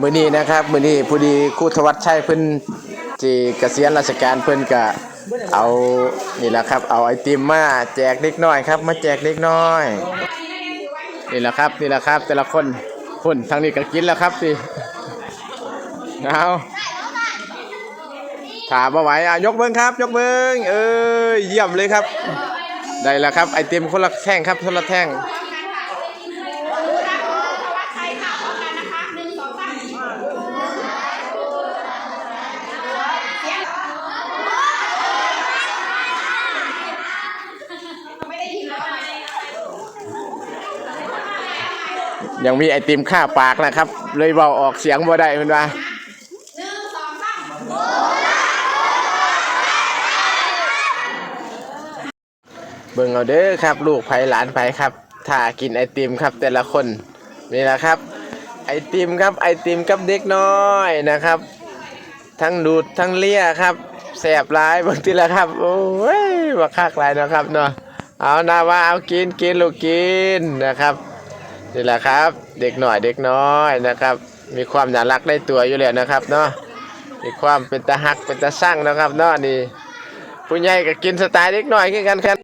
มื้อนี้นะครับมื้อนี้ผู้ดีครูธวัชชัยเพิ่นที่เกษียณราชการเพิ่นก็เอานี่แหละครับ เอาไอติมมาแจกเด็กน้อยครับ มาแจกเด็กน้อย นี่แหละครับนี่แหละครับ แต่ละคนคนทางนี้ก็กินแล้วครับสิเอาถามมาไหวอะยกเบิ้งครับ ยกเบิ้งเอ้ยเยี่ยมเลยครับ ได้แล้วครับไอติมคนละแท่งครับคนละแท่ง ยังมีไอติมค่าปากนะครับ เลยเบาออกเสียงบ่ได้เพิ่นว่าเบิ่งเอาเด้อครับ ลูกไผหลานไผครับถ้ากินไอติมครับ แต่ละคนนี่แหละครับ ไอติมครับไอติมกับเด็กน้อยนะครับ ทั้งดูดทั้งเลียครับแสบร้ายบางทีละครับ โอ้ยว่าคักหลายนะครับเนาะเอานาว่าเอากินกินลูกกินนะครับ นี่แหละครับ เด็กหน่อยเด็กน้อยนะครับ มีความน่ารักในตัวอยู่แล้วนะครับเนาะมีความเป็นตาฮักเป็นตาสร้างนะครับเนาะนี่ผู้ใหญ่ก็กินสไตล์เด็กหน่อยคือกันครับ